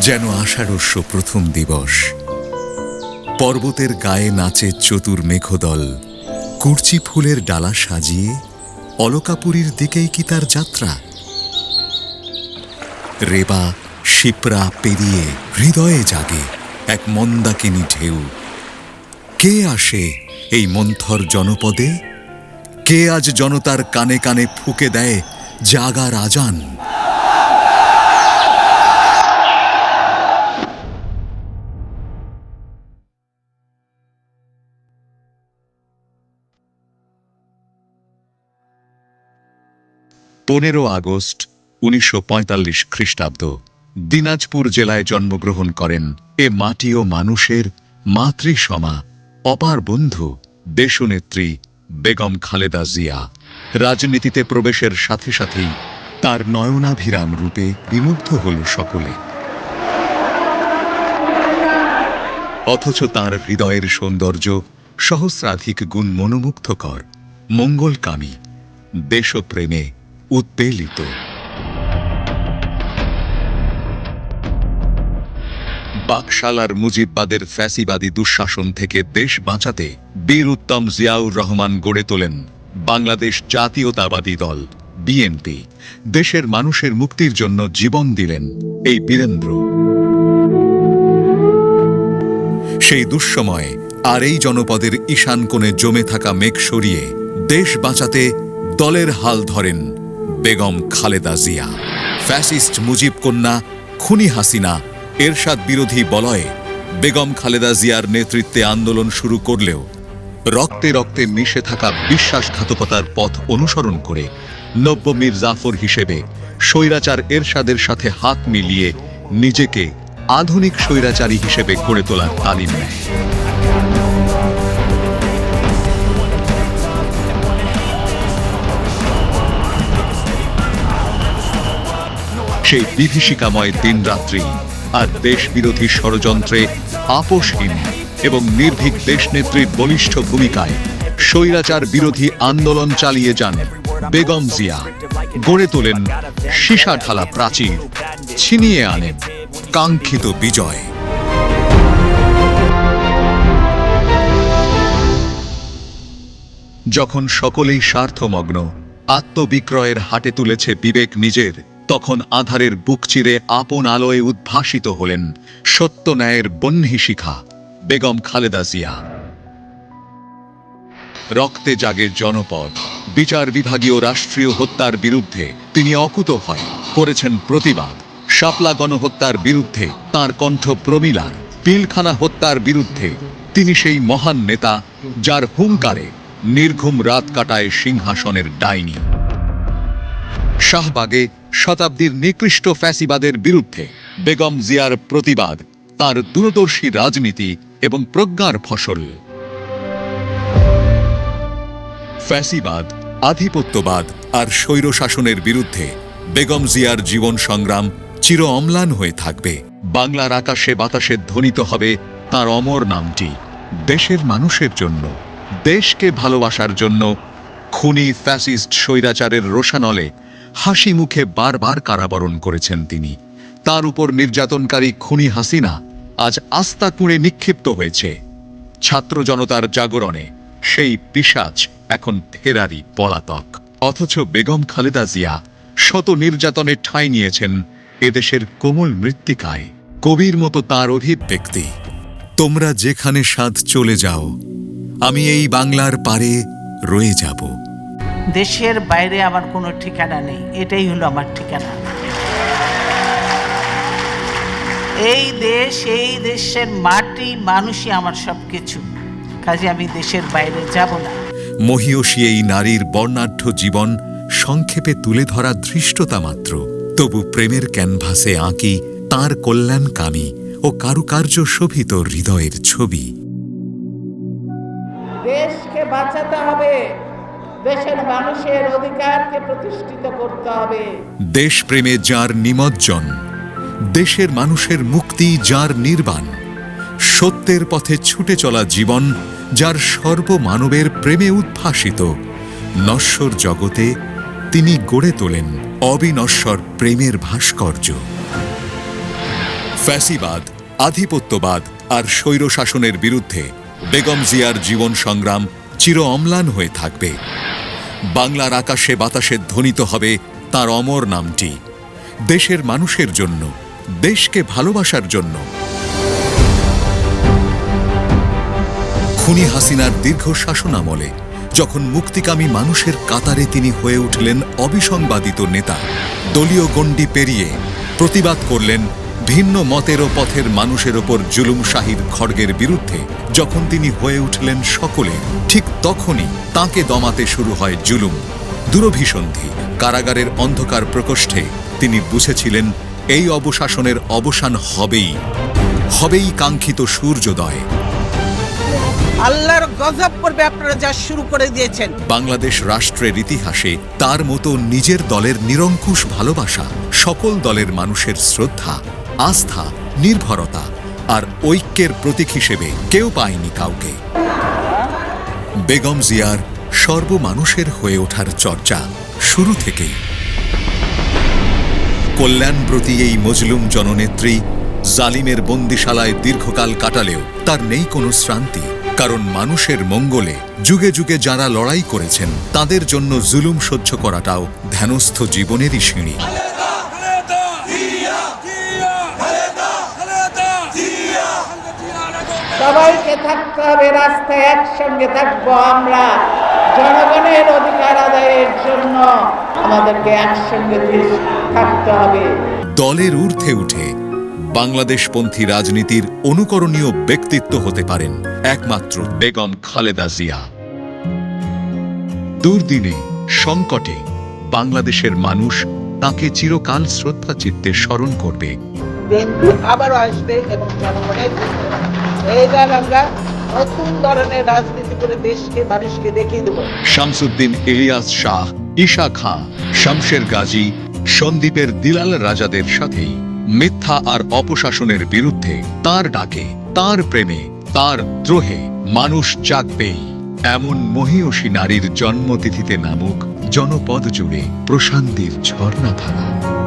যেন আষাঢ়স্য প্রথম দিবস। পর্বতের গায়ে নাচে চতুর মেঘদল, কুর্চি ফুলের ডালা সাজিয়ে অলকাপুরীর দিকেই কি তার যাত্রা? রেবা শিপ্রা পেরিয়ে হৃদয়ে জাগে এক মন্দাকিনী ঢেউ। কে আসে এই মন্থর জনপদে? কে আজ জনতার কানে কানে ফুকে দেয় জাগার আজান? পনেরো আগস্ট উনিশশো পঁয়তাল্লিশ খ্রিস্টাব্দ, দিনাজপুর জেলায় জন্মগ্রহণ করেন এ মাটি ও মানুষের মাতৃসমা, অপার বন্ধু, দেশনেত্রী বেগম খালেদা জিয়া। রাজনীতিতে প্রবেশের সাথে সাথেই তার নয়নাভিরাম রূপে বিমুগ্ধ হল সকলে। অথচ তার হৃদয়ের সৌন্দর্য সহস্রাধিক গুণ মনোমুগ্ধকর, মঙ্গলকামী, দেশপ্রেমে উদ্বেলিত বাকশালার মুজিববাদের ফ্যাসিবাদী দুঃশাসন থেকে দেশ বাঁচাতে বীর উত্তম জিয়াউর রহমান গড়ে তোলেন বাংলাদেশ জাতীয়তাবাদী দল, বিএনপি। দেশের মানুষের মুক্তির জন্য জীবন দিলেন এই বীরেন্দ্র। সেই দুঃসময়ে আর এই জনপদের ঈশান কোণে জমে থাকা মেঘ সরিয়ে দেশ বাঁচাতে দলের হাল ধরেন বেগম খালেদা জিয়া। ফ্যাসিস্ট মুজিব কন্যা খুনি হাসিনা এরশাদ বিরোধী বলয়ে বেগম খালেদা জিয়ার নেতৃত্বে আন্দোলন শুরু করলেও রক্তে রক্তে মিশে থাকা বিশ্বাসঘাতকতার পথ অনুসরণ করে নব্য মীর জাফর হিসেবে স্বৈরাচার এরশাদের সাথে হাত মিলিয়ে নিজেকে আধুনিক স্বৈরাচারী হিসেবে গড়ে তোলার তালিম নেয়। সেই বিভীষিকাময় দিনরাত্রি আর দেশ বিরোধী ষড়যন্ত্রে আপোষহীন এবং নির্ভীক দেশনেত্রীর বলিষ্ঠ ভূমিকায় স্বৈরাচার বিরোধী আন্দোলন চালিয়ে যান বেগম জিয়া। গড়ে তোলেন সীসা ঢালা প্রাচীর, ছিনিয়ে আনেন কাঙ্ক্ষিত বিজয়। যখন সকলেই স্বার্থমগ্ন, আত্মবিক্রয়ের হাটে তুলেছে বিবেক নিজের তখন আধারের বুক চিরে আপন আলোয় উদ্ভাসিত হলেন সত্য ন্যায়ের বহ্নি শিখা বেগম খালেদা জিয়া। রক্তে জাগে জনপদ, বিচার বিভাগীয় রাষ্ট্রীয় হত্যার বিরুদ্ধে তিনি অকুত হয়, করেছেন প্রতিবাদ। শাপলা গণহত্যার বিরুদ্ধে তার কণ্ঠ প্রমিলার, পিলখানা হত্যার বিরুদ্ধে তিনি সেই মহান নেতা যার হুঙ্কারে নির্ঘুম রাত কাটায় সিংহাসনের ডাইনি। শাহবাগে শতাব্দীর নিকৃষ্ট ফ্যাসিবাদের বিরুদ্ধে বেগম জিয়ার প্রতিবাদ, তার দূরদর্শী রাজনীতি এবং প্রজ্ঞার ফসল। ফ্যাসিবাদ, আধিপত্যবাদ আর স্বৈরশাসনের বিরুদ্ধে বেগম জিয়ার জীবন সংগ্রাম চির অম্লান হয়ে থাকবে। বাংলার আকাশে বাতাসে ধ্বনিত হবে তার অমর নামটি, দেশের মানুষের জন্য, দেশকে ভালোবাসার জন্য, খুনি ফ্যাসিস্ট স্বৈরাচারের রোষানলে হাসি মুখে বারবার কারাবরণ করেছেন তিনি। তার উপর নির্যাতনকারী খুনি হাসিনা আজ আস্থা কুঁড়ে নিক্ষিপ্ত হয়েছে। ছাত্র জনতার জাগরণে সেই পিসাজ এখন ফেরারি পলাতক। অথচ বেগম খালেদা জিয়া শত নির্যাতনে ঠাঁই নিয়েছেন এদেশের কোমল মৃত্তিকায়। কবির মতো তার অভিব্যক্তি তোমরা যেখানে সাধ চলে যাও, আমি এই বাংলার পারে রয়ে যাব। দেশের বাইরে আমার কোনো ঠিকানা নেই এটাই হলো আমার ঠিকানা। এই দেশ এই দেশের মাটি মানুষই আমার সব কিছু কাজে আমি দেশের বাইরে যাব না। মহিয়সী এই নারীর বর্ণাঢ্য জীবন সংক্ষেপে তুলে ধরা ধৃষ্টতা মাত্র। তবু প্রেমের ক্যানভাসে আঁকি তার কল্যাণকামী ও কারুকার্য শোভিত হৃদয়ের ছবি। দেশকে বাঁচাতে হবে। দেশের মানুষের অধিকারকে প্রতিষ্ঠিত করতে হবে। দেশপ্রেমে যার নিমজ্জন, দেশের মানুষের মুক্তি যার নির্বাণ, সত্যের পথে ছুটে চলা জীবন যার সর্বমানবের প্রেমে উদ্ভাসিত, নশ্বর জগতে তিনি গড়ে তোলেন অবিনশ্বর প্রেমের ভাস্কর্য। ফ্যাসিবাদ, আধিপত্যবাদ আর স্বৈরশাসনের বিরুদ্ধে বেগম জিয়ার জীবন সংগ্রাম চির অম্লান হয়ে থাকবে। বাংলার আকাশে বাতাসে ধ্বনিত হবে তার অমর নামটি। দেশের মানুষের জন্য, দেশকে ভালোবাসার জন্য। খুনি হাসিনার দীর্ঘ শাসনামলে, যখন মুক্তিকামী মানুষের কাতারে তিনি হয়ে উঠলেন অবিসংবাদিত নেতা, দলীয় গণ্ডি পেরিয়ে প্রতিবাদ করলেন ভিন্ন মতের ও পথের মানুষের ওপর জুলুম শাহির খড়গের বিরুদ্ধে যখন তিনি হয়ে উঠলেন সকলে ঠিক তখনই তাকে দমাতে শুরু হয় জুলুম। দুরভিসন্ধি কারাগারের অন্ধকার প্রকোষ্ঠে তিনি বুঝেছিলেন এই অবশাসনের অবসান হবেই। হবেই কাঙ্ক্ষিত সূর্যোদয়। আল্লাহর গজব পড়বে আপনারা যা শুরু করে দিয়েছেন। বাংলাদেশ রাষ্ট্রের ইতিহাসে তার মতো নিজের দলের নিরঙ্কুশ ভালোবাসা সকল দলের মানুষের শ্রদ্ধা। আস্থা, নির্ভরতা আর ঐক্যের প্রতীক হিসেবে কেউ পায়নি কাউকে। বেগম জিয়ার সর্বমানুষের হয়ে ওঠার চর্চা শুরু থেকেই। কল্যাণব্রতী এই মজলুম জননেত্রী জালিমের বন্দিশালায় দীর্ঘকাল কাটালেও তার নেই কোনো শ্রান্তি, কারণ মানুষের মঙ্গলে যুগে যুগে যারা লড়াই করেছেন, তাদের জন্য জুলুম সহ্য করাটাও ধ্যানস্থ জীবনেরই সিঁড়ি খালেদা জিয়া জিয়া খালেদা খালেদা জিয়া সবাইকে থাকতে হবে রাস্তায় একসঙ্গে থাকব আমরা। জনগণের অধিকার আদায়ের জন্য আমাদেরকে একসঙ্গে থাকতে হবে। দলের ঊর্ধ্বে উঠে বাংলাদেশপন্থী রাজনীতির অনুকরণীয় ব্যক্তিত্ব হতে পারেন একমাত্র বেগম খালেদা জিয়া। দুর্দিনে সংকটে বাংলাদেশের মানুষ তাকে চিরকাল শ্রদ্ধা চিত্তে স্মরণ করবে। আবারও আসবে এবং জনগণের শামসুদ্দিন ইলিয়াস শাহ, ঈশা খাঁ, শামশের গাজী, সন্দীপের দিলাল রাজাদের সাথেই মিথ্যা আর অপশাসনের বিরুদ্ধে তার ডাকে, তার প্রেমে, তার দ্রোহে মানুষ জাগবেই। এমন মহীয়সী নারীর জন্মতিথিতে নামুক জনপদ জুড়ে প্রশান্তির ঝর্ণাধারা।